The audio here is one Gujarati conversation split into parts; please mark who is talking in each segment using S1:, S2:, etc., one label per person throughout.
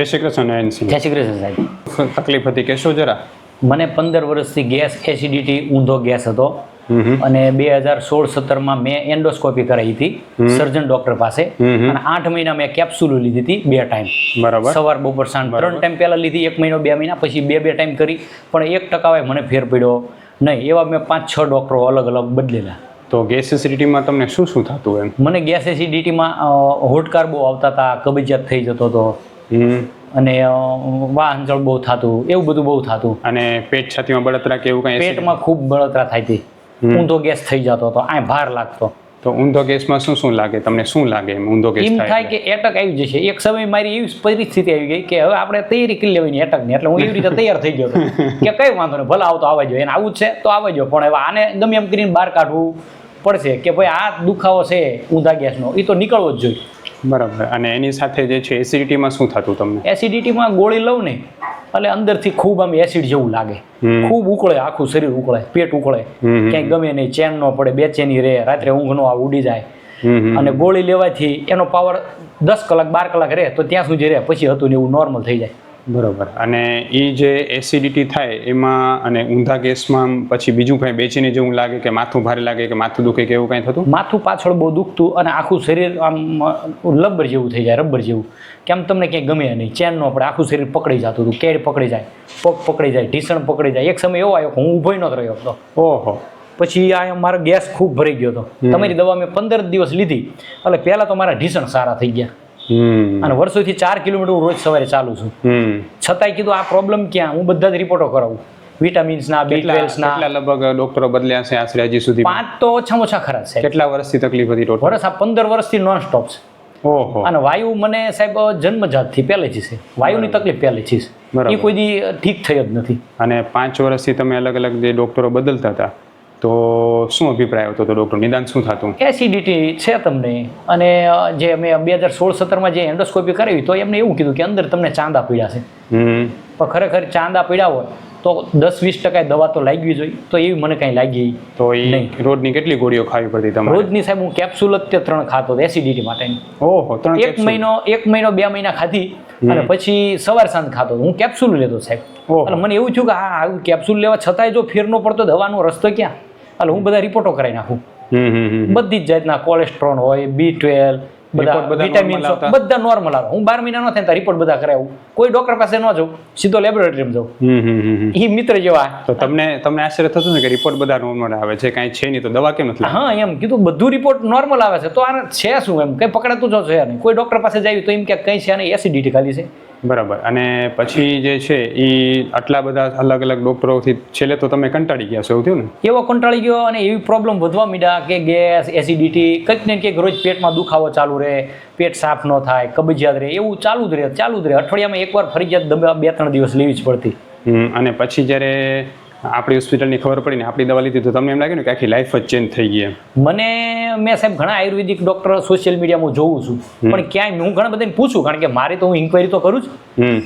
S1: જય શ્રી કૃષ્ણ નયનસિંહ
S2: જય શ્રી કૃષ્ણ સાહેબ.
S1: તકલીફ હતી કહેશો જરા.
S2: મને પંદર વર્ષથી ગેસ એસિડિટી ઊંધો ગેસ હતો. અને બે હજાર સોળ સત્તરમાં મેં એન્ડોસ્કોપી કરાવી હતી સર્જન ડોક્ટર પાસે. અને આઠ મહિના મેં કેપ્સ્યુલો લીધી હતી બે ટાઈમ.
S1: બરાબર.
S2: સવાર બપોર સાંજ ત્રણ ટાઈમ પહેલાં લીધી એક મહિનો બે મહિના પછી બે બે ટાઈમ કરી. પણ એક ટકાવાય મને ફેર પડ્યો નહીં. એવા મેં પાંચ છ ડૉક્ટરો અલગ અલગ બદલેલા.
S1: તો ગેસ એસિડિટીમાં તમને શું શું થતું એમ?
S2: મને ગેસ એસિડિટીમાં હોડકાર બહુ આવતા હતા કબજિયાત થઈ જતો હતો. અને વાહન જળ બહુ થતું એવું બધું બહુ થતું.
S1: અને પેટ છાતીમાં બળતરા કે એવું કઈ
S2: પેટમાં ખૂબ બળતરા થાય હતી ઊંધો ગેસ થઈ જતો હતો આ ભાર લાગતો.
S1: તો ઊંધો ગેસમાં શું શું લાગે? તમને શું લાગે એમ ઊંધો ગેસ થાય
S2: કે એટક આવી જશે. એક સમય મારી એવી પરિસ્થિતિ આવી ગઈ કે હવે આપણે તૈયારી કરી લેવાની એટકની એટલે હું એવી રીતે તૈયાર થઈ ગયો કે કઈ વાંધો નહીં ભલે આવતો આવવા જોઈએ એને આવું છે તો આવવા જો પણ હવે આને ગમે એમ કરીને બહાર કાઢવું પડશે કે ભાઈ આ દુખાવો છે ઊંધા ગેસનો. એ તો નીકળવો જ જોઈએ.
S1: બરાબર અને એની સાથે જે છે એસિડિટીમાં શું થતું તમને
S2: એસિડિટીમાં ગોળી લઉં ને એટલે અંદરથી ખૂબ આમ એસિડ જેવું લાગે. ખૂબ ઉકળે આખું શરીર ઉકળે પેટ ઉકળે. ક્યાંય ગમે નહીં ચેન ન પડે બેચેની રહે રાત્રે ઊંઘ નો આવે ઉડી જાય. અને ગોળી લેવાથી એનો પાવર દસ કલાક બાર કલાક રહે તો ત્યાં સુધી રહે પછી હતું ને એવું નોર્મલ થઈ જાય
S1: બરોબર. અને એ જે એસિડિટી થાય એમાં અને ઊંધા ગેસમાં પછી બીજું કંઈ બેચીને જેવું લાગે કે માથું ભારે લાગે કે માથું દુખે કે એવું કંઈ થતું?
S2: માથું પાછળ બહુ દુખતું અને આખું શરીર આમ લબ્બર જેવું થઈ જાય રબર જેવું. કેમ તમને ક્યાંય ગમે નહીં ચેન ન પડે આખું શરીર પકડી જતું હતું કેડ પકડી જાય પગ પકડી જાય ઢીસણ પકડી જાય. એક સમય એવો આવ્યો કે હું ઊભો ન રહ્યો હતો
S1: ઓહો.
S2: પછી આ મારો ગેસ ખૂબ ભરી ગયો હતો. તમારી દવા મેં પંદર દિવસ લીધી. એટલે પહેલાં તો મારા ઢીસણ સારા થઈ ગયા. અને વર્ષોથી ચાર કિલોમીટર હું રોજ સવારે ચાલુ છું. છતાંય કીધું આ પ્રોબ્લેમ ક્યાં? હું બધા જ રિપોર્ટો કરાવું. વિટામિન્સના બી ટ્વેલ્સ
S1: ના. લગભગ ડોક્ટરો બદલ્યા છે આશરે હજી સુધી?
S2: પાંચ તો ઓછામાં ઓછા ખરા છે
S1: કેટલા વર્ષથી તકલીફ હતી ટોટલ
S2: વર્ષ આ પંદર વર્ષથી નોન સ્ટોપ છે.
S1: ઓહો.
S2: અને વાયુ મને સાહેબ જન્મજાતથી પહેલેથી છે. વાયુની તકલીફ પહેલેથી છે. એ કોઈ દી ઠીક થઈ જ નથી.
S1: અને પાંચ વર્ષથી તમે અલગ અલગ જે ડોક્ટરો બદલતા હતા તો શું અભિપ્રાય હતો હતો ડોક્ટર નિદાન શું થતું?
S2: એસિડિટી છે તમને. અને જે મેં બે હજાર સોળ સત્તરમાં જે એન્ડોસ્કોપી કરાવી તો એમને એવું કીધું કે અંદર તમને ચાંદા પીડા છે. પણ ખરેખર ચાંદા પીડા હોય તો દસ વીસ ટકા દવા તો લાગવી જોઈએ. તો એવી મને કંઈ લાગી
S1: તો એ. રોજની કેટલી ગોળીઓ ખાવી પડતી તમારે?
S2: રોજની સાહેબ હું કેપ્સ્યુલ જ તે ત્રણ ખાતો હતો એસિડિટી માટેની.
S1: ઓહો ત્રણ
S2: એક મહિનો એક મહિનો બે મહિના ખાધી અને પછી સવાર સાંજ ખાતો હું કેપ્સ્યુલ લેતો સાહેબ. અને મને એવું થયું કે હા આવું કેપ્સ્યુલ લેવા છતાંય જો ફેર નો પડતો દવાનો રસ્તો ક્યાં? એટલે હું બધા રિપોર્ટો કરાવી નાખું. બધી જ જાતના કોલેસ્ટ્રોલ હોય બી ટ્વેલ્વ બધા
S1: Report બધા
S2: નોર્મલ આવે. હું બાર મહિના નો થાય તો રિપોર્ટ બધા કરાવું કોઈ ડોક્ટર પાસે ન જાઉં સીધો લેબોરેટરીમાં જાઉં. એ મિત્ર જેવા.
S1: તો તમને તમને આશ્ચર્ય થતું ને કે રિપોર્ટ બધા નોર્મલ આવે છે કાંઈ છે નહીં તો દવા કેમ નથી
S2: હા એમ કીધું બધું રિપોર્ટ નોર્મલ આવે છે. તો આ છે શું એમ? કઈ પકડાતું જો છે નહીં. કોઈ ડોક્ટર પાસે જાય તો એમ કે કઈ છે ને એસિડિટી ખાલી છે.
S1: બરાબર. અને પછી જે છે એ આટલા બધા અલગ અલગ ડોક્ટરોથી છેલ્લે તો તમે કંટાળી ગયા છો એવું થયું ને?
S2: એવો કંટાળી ગયો અને એવી પ્રોબ્લેમ વધવા માંડ્યા કે ગેસ એસિડિટી કંઈક ને કંઈક રોજ પેટમાં દુખાવો ચાલુ રહે પેટ સાફ ન થાય કબજિયાત રહે એવું ચાલુ જ રહે ચાલુ જ રહે. અઠવાડિયામાં એકવાર ફરજિયાત બે ત્રણ દિવસ લેવી જ પડતી.
S1: અને પછી જ્યારે આપણી હોસ્પિટલની ખબર પડી ને આપણી દવા લીધી તો તમને એમ લાગ્યું ને કે આખી લાઈફ જ ચેન્જ થઈ ગઈ
S2: મને મેં સાહેબ ઘણા આયુર્વેદિક ડોક્ટર સોશિયલ મીડિયામાં જોઉં છું. પણ ક્યાંય હું ઘણા બધાને પૂછું કારણ કે મારે તો હું ઇન્કવાયરી તો કરું જ.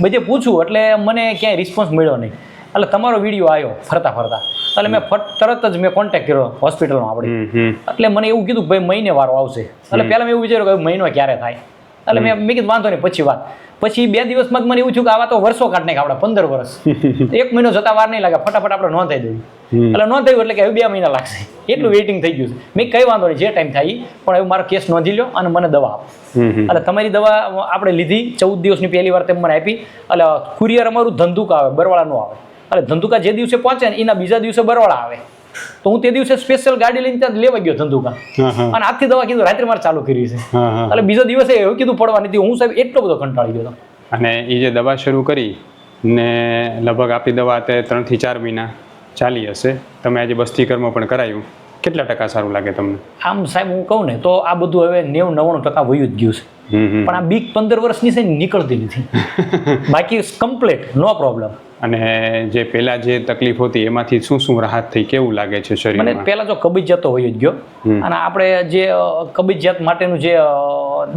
S2: બધે પૂછું એટલે મને ક્યાંય રિસ્પોન્સ મળ્યો નહીં. એટલે તમારો વીડિયો આવ્યો ફરતા ફરતા. એટલે મેં ફટ તરત જ મેં કોન્ટેક્ટ કર્યો હોસ્પિટલમાં આપણે. એટલે મને એવું કીધું કે ભાઈ મહિને વારો આવશે. એટલે પહેલા મેં એવું વિચાર્યું કે મહિનો ક્યારે થાય? એટલે મેં મેં કીધું વાંધો નહીં પછી વાત. પછી બે દિવસમાં જ મને એવું થયું કે આવા તો વર્ષો કાઢ નાખે આપડે પંદર વર્ષ. એક મહિનો જતા વાર નહીં લાગે ફટાફટ આપણે નોંધાઈ દેવી. એટલે નોંધાયું એટલે કે હવે બે મહિના લાગશે. એટલું વેઇટિંગ થઈ ગયું છે. મેં કઈ વાંધો નહીં જે ટાઈમ થાય પણ એવું મારો કેસ નોંધી લ્યો અને મને દવા આપો. એટલે તમારી દવા આપણે લીધી ચૌદ દિવસની પહેલી વાર તેમ મને આપી. એટલે કુરિયર અમારું ધંધુકા આવે બરવાળાનું નો આવે. એટલે ધંધુકા જે દિવસે પહોંચે ને એના બીજા દિવસે બરવાળા આવે. તો હું તે દિવસે સ્પેશિયલ ગાડી લઈને ત્યાં લેવા ગયો ધંધુકા. અને આજથી દવા કીધું રાત્રે મારે ચાલુ કરી છે. એટલે બીજો દિવસે એવું કીધું પડવાની હતી હું સાહેબ એટલો બધો કંટાળી ગયો
S1: અને એ જે દવા શરૂ કરી ને લગભગ આપણી દવા અત્યારે ત્રણથી ચાર મહિના ચાલી હશે. તમે આજે બસ્તી કર્મ પણ કરાયું. કેટલા ટકા સારું લાગે તમને?
S2: આમ સાહેબ હું કહું ને તો આ બધું હવે નેવું નવ્વાણું ટકા વયું જ ગયું છે. પણ આ બીક પંદર વર્ષની છે નીકળતી નથી. બાકી કમ્પ્લીટ નો પ્રોબ્લેમ.
S1: અને જે પેલા જે તકલીફ હતી એમાંથી શું શું રાહત થઈ કેવું લાગે છે
S2: શરીર
S1: શરીરમાં?
S2: પહેલા તો કબજિયાત હોય જ ગયો. અને આપણે જે કબજિયાત માટેનું જે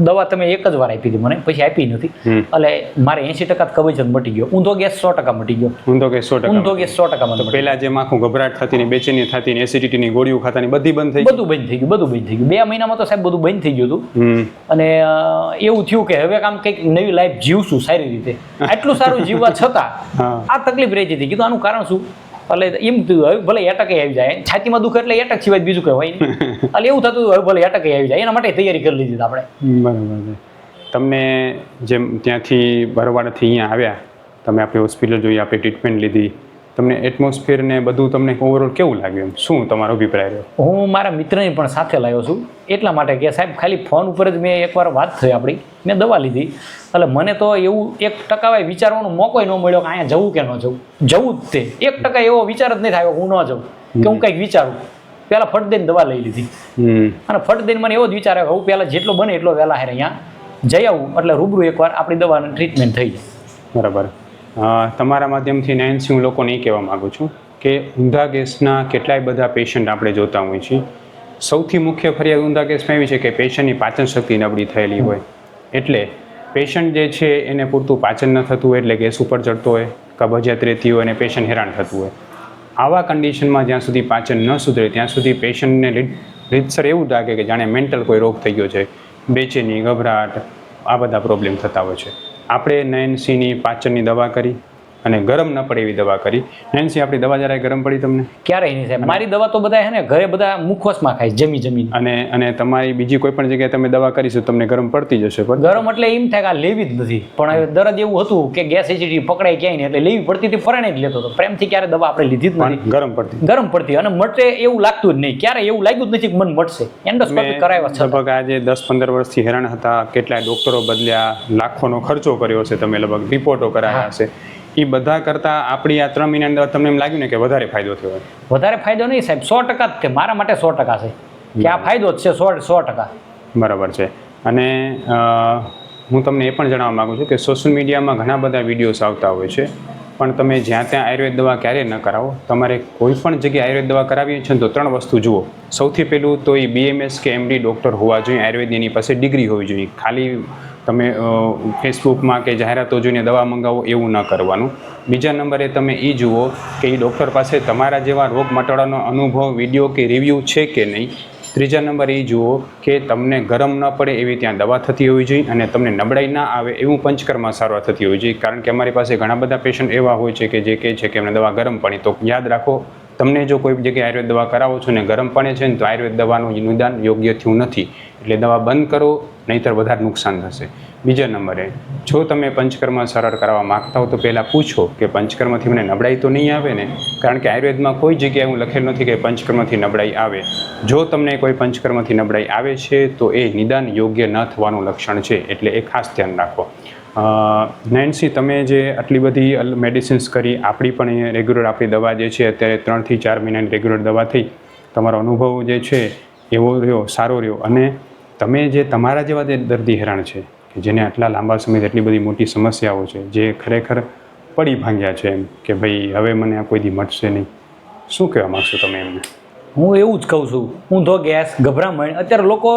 S2: દવા તમે એક જ વાર આપી હતી મને પછી આપી નથી. એટલે મારે એસી ટકા કવચન મટી ગયો. ઊંધો ગેસ સો ટકા મટી ગયો.
S1: ઊંધો ગેસ સો ટકા ઊંધો
S2: ગેસ સો ટકા
S1: પેલા જેમ આખું ગભરાટ થતી ને બેચેની થતી ને એસિડિટીની ગોળીઓ ખાતાની બધી બંધ થઈ ગઈ.
S2: બધું બંધ થઈ ગયું બધું બંધ થઈ ગયું. બે મહિનામાં તો સાહેબ બધું બંધ થઈ ગયું હતું. અને એવું થયું કે હવે કામ કંઈક નવી લાઈફ જીવશું સારી રીતે. આટલું સારું જીવવા છતાં આ તકલીફ રહી જતી કીધું આનું કારણ શું? એટલે એમ થયું હવે ભલે એટકે આવી જાય. છાતીમાં દુખે એટલે એટક સિવાય બીજું કંઈ હોય એટલે એવું થતું હવે ભલે એટકે આવી જાય. એના માટે તૈયારી કરી લીધી આપણે.
S1: બરાબર તમને જેમ ત્યાંથી બરવાડથી અહીંયા આવ્યા, તમે આપણી હોસ્પિટલ જોઈ, આપણી ટ્રીટમેન્ટ લીધી તમને એટમોસ્ફિયર ને બધું તમને ઓવરઓલ કેવું લાગ્યું શું તમારો અભિપ્રાય રહ્યો?
S2: હું મારા મિત્રને પણ સાથે લાવ્યો છું. એટલા માટે કે સાહેબ ખાલી ફોન ઉપર જ મેં એકવાર વાત થઈ આપણી. મેં દવા લીધી. એટલે મને તો એવું એક ટકા વિચારવાનો મોકો ન મળ્યો કે અહીંયા જવું કે ન જવું. જવું જ તે. એક ટકા એવો વિચાર જ નહીં થાય હું ન જાઉં કે હું કંઈક વિચારું. પહેલાં ફટ દઈને દવા લઈ લીધી. અને ફટ દઈને મને એવો જ વિચાર આવ્યો હું પહેલાં જેટલો બને એટલો વહેલા હારે અહીંયા જઈ આવું. એટલે રૂબરૂ એકવાર આપણી દવાની ટ્રીટમેન્ટ થઈ જાય.
S1: બરાબર. તમારા માધ્યમથી નયનસિંહ હું લોકોને એ કહેવા માગું છું કે ઊંધા ગેસના કેટલાય બધા પેશન્ટ આપણે જોતા હોઈએ છીએ સૌથી મુખ્ય ફરિયાદ ઊંધા ગેસમાં એવી છે કે પેશન્ટની પાચન શક્તિ નબળી થયેલી હોય. એટલે પેશન્ટ જે છે એને પૂરતું પાચન ન થતું હોય એટલે ગેસ ઉપર ચડતો હોય, કબજિયાત રહેતી હોય અને પેશન્ટ હેરાન થતું હોય. આવા કન્ડિશનમાં જ્યાં સુધી પાચન ન સુધરે, ત્યાં સુધી પેશન્ટને રીતસર એવું લાગે કે જાણે મેન્ટલ કોઈ રોગ થઈ ગયો છે. બેચેની ગભરાટ, આ બધા પ્રોબ્લેમ થતા હોય છે. આપણે નયનસીની પાચનની દવા કરી. અને ગરમ ન પડે એવી દવા કરી. નેન્સી આપણી દવા જરાય ગરમ પડી તમને?
S2: ક્યારેય નહીં સાહેબ. મારી દવા તો બધા હે ને ઘરે બધા મુખવાસમાં ખાય જમી જમી
S1: અને અને તમારી બીજી કોઈ પણ જગ્યાએ તમે દવા કરીશું તમને ગરમ પડતી જશે પણ?
S2: ગરમ એટલે એમ થાય કે આ લેવી જ નથી. પણ દરદ એવું હતું કે ગેસ એસિડિટી પકડાય ક્યાંય નહીં એટલે લેવી પડતી હતી ફરણે જ લેતો હતો. પ્રેમથી ક્યારે દવા આપણે લીધી જ નથી.
S1: ગરમ પડતી.
S2: ગરમ પડતી. અને મટે એવું લાગતું જ નહીં. ક્યારે એવું લાગ્યું જ નથી કે મન મટશે. એન્ડોસ્કોપી કરાવ્યા છે
S1: લગભગ આજે દસ પંદર વર્ષથી હેરાન હતા. કેટલાય ડોક્ટરો બદલ્યા લાખોનો ખર્ચો કર્યો છે તમે લગભગ રિપોર્ટો કરાયા હશે. એ બધા કરતાં આપણી આ ત્રણ મહિનાની અંદર તમને એમ લાગ્યું ને કે વધારે ફાયદો થયો હોય.
S2: વધારે ફાયદો નહીં સાહેબ સો ટકા કે મારા માટે સો ટકા છે. કે આ ફાયદો જ છે સો સો ટકા.
S1: બરાબર છે. અને હું તમને એ પણ જણાવવા માગું છું કે સોશિયલ મીડિયામાં ઘણા બધા વિડીયોઝ આવતા હોય છે. પણ તમે જ્યાં ત્યાં આયુર્વેદ દવા ક્યારેય ન કરાવો. તમારે કોઈ પણ જગ્યાએ આયુર્વેદ દવા કરાવી છે ને તો ત્રણ વસ્તુ જુઓ. સૌથી પહેલું તો એ બીએમએસ કે એમડી ડૉક્ટર હોવા જોઈએ. આયુર્વેદની એની પાસે ડિગ્રી હોવી જોઈએ. ખાલી તમે ફેસબુકમાં કે જાહેરાતો જોઈને દવા મંગાવો એવું ન કરવાનું. બીજા નંબરે તમે એ જુઓ કે એ ડૉક્ટર પાસે તમારા જેવા રોગ મટાડવાનો અનુભવ, વીડિયો કે રિવ્યૂ છે કે નહીં? ત્રીજા નંબર એ જુઓ કે તમને ગરમ ન પડે એવી ત્યાં દવા થતી હોવી જોઈએ અને તમને નબળાઈ ના આવે એવું પંચકર્મા સારવાર થતી હોવી જોઈએ. કારણ કે અમારી પાસે ઘણા બધા પેશન્ટ એવા હોય છે કે જે કહે છે કે અમને દવા ગરમ પડી તો યાદ રાખો તમને જો કોઈ જગ્યાએ આયુર્વેદ દવા કરાવો છો ને ગરમ પડે છે ને તો આયુર્વેદ દવાનું નિદાન યોગ્ય થયું નથી, એટલે દવા બંધ કરો, નહીંતર વધારે નુકસાન થશે. બીજા નંબરે, જો તમે પંચકર્મ સરળ કરાવવા માંગતા હો તો પહેલાં પૂછો કે પંચકર્મથી મને નબળાઈ તો નહીં આવે ને? કારણ કે આયુર્વેદમાં કોઈ જગ્યાએ હું લખેલ નથી કે પંચકર્મથી નબળાઈ આવે. જો તમને કોઈ પંચકર્મથી નબળાઈ આવે છે તો એ નિદાન યોગ્ય ન થવાનું લક્ષણ છે, એટલે એ ખાસ ધ્યાન રાખો. નેન્સી, તમે જે આટલી બધી મેડિસિન્સ કરી, આપણી પણ રેગ્યુલર આપણી દવા જે છે, અત્યારે ત્રણથી ચાર મહિનાની રેગ્યુલર દવા થઈ. તમારો અનુભવ જે છે, એવો રહ્યો, સારો રહ્યો. અને તમે જે તમારા જેવા જે દર્દી હેરાન છે, કે જેને આટલા લાંબા સમયથી એટલી બધી મોટી સમસ્યાઓ છે, જે ખરેખર પડી ભાંગ્યા છે એમ, કે ભાઈ, હવે મને આ કોઈ દી મટશે નહીં. શું કહેવા માગશો તમે એમને?
S2: હું એવું જ કહું છું. ઊંધો ગેસ, ગભરામણ, અત્યારે લોકો,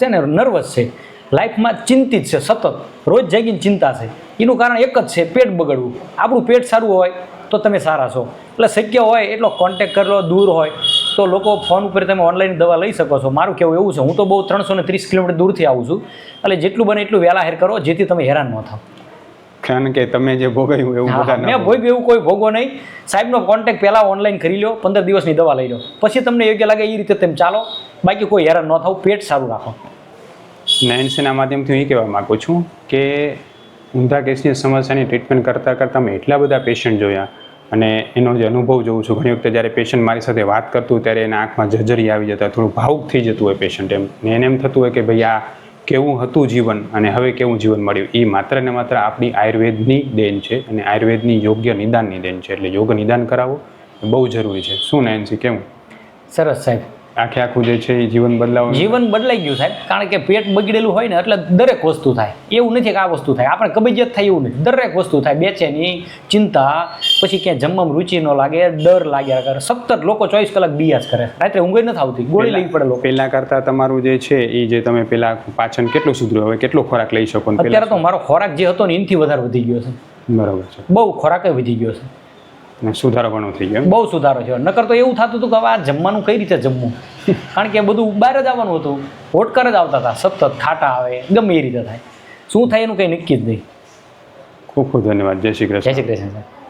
S2: છે ને નર્વસ છે. લાઈફમાં ચિંતિત છે સતત. રોજ જાગીને ચિંતા છે. એનું કારણ એક જ છે પેટ બગડવું. આપણું પેટ સારું હોય તો તમે સારા છો. એટલે શક્ય હોય એટલો કોન્ટેક કરેલો દૂર હોય. તો લોકો ફોન ઉપર તમે ઓનલાઈન દવા લઈ શકો છો. મારું કેવું એવું છે હું તો બહુ ત્રણસો ને ત્રીસ કિલોમીટર દૂરથી આવું છું. એટલે જેટલું બને એટલું વહેલા હેર કરો જેથી તમે હેરાન ન થાવ.
S1: કારણ કે તમે જે ભોગાયું એવું બધા
S2: મેં ભોગ એવું કોઈ ભોગવો નહીં. સાહેબનો કોન્ટેક્ટ પહેલાં ઓનલાઈન કરી લો પંદર દિવસની દવા લઈ લો પછી તમને યોગ્ય લાગે એ રીતે તમે ચાલો. બાકી કોઈ હેરાન ન થાવ પેટ સારું રાખો.
S1: નયનસેના માધ્યમથી હું એ કહેવા માગું છું કે ઊંધા કેસની સમસ્યાની ટ્રીટમેન્ટ કરતાં કરતાં મેં એટલા બધા પેશન્ટ જોયા અને એનો જે અનુભવ જોઉં છું, ઘણી વખતે જ્યારે પેશન્ટ મારી સાથે વાત કરતું ત્યારે એના આંખમાં જજરી આવી જતા, થોડું ભાવુક થઈ જતું હોય પેશન્ટ એમ. ને એને એમ થતું હોય કે ભાઈ આ કેવું હતું જીવન અને હવે કેવું જીવન મળ્યું? એ માત્ર ને માત્ર આપણી આયુર્વેદની દેન છે અને આયુર્વેદની યોગ્ય નિદાનની દેન છે. એટલે યોગ નિદાન કરાવવું બહુ જરૂરી છે. શું નયનસી કેવું?
S2: સરસ સાહેબ.
S1: આખે આખું જે છે એ જીવન બદલાવ
S2: જીવન બદલાઈ ગયું સાહેબ. કારણ કે પેટ બગડેલું હોય ને એટલે દરેક વસ્તુ થાય. એવું નથી કે આ વસ્તુ થાય. આપણે કબજિયાત થાય એવું નથી. દરેક વસ્તુ થાય. બેચેની ચિંતા પછી ક્યાં જમવામાં રુચિ ન લાગે ડર લાગ્યા કરે સતત લોકો ચોવીસ કલાક બિયાજ કરે. રાત્રે ઊંઘ નથી આવતી. ગોળી લેવી પડે લોકો.
S1: પહેલા કરતા તમારું જે છે એ જે તમે પેલા પાચન કેટલું સુધર્યું? હવે કેટલો ખોરાક લઈ શકો
S2: અત્યારે તો મારો ખોરાક જે હતો ને એનાથી વધારે વધી ગયો છે.
S1: બરાબર છે.
S2: બહુ ખોરાક વધી ગયો છે.
S1: સુધારો ઘણો થઈ ગયો.
S2: બહુ સુધારો છે નકર તો એવું થતું હતું કે હવે આ જમવાનું કઈ રીતે જમવું? કારણ કે બધું બહાર જ આવવાનું હતું. હોટકર જ આવતા હતા. સતત ખાટા આવે. ગમે એ રીતે થાય. શું થાય એનું કંઈ નક્કી જ નહીં.
S1: ખૂબ ખૂબ ધન્યવાદ. જય શ્રી કૃષ્ણ.
S2: જય શ્રી કૃષ્ણ સાહેબ.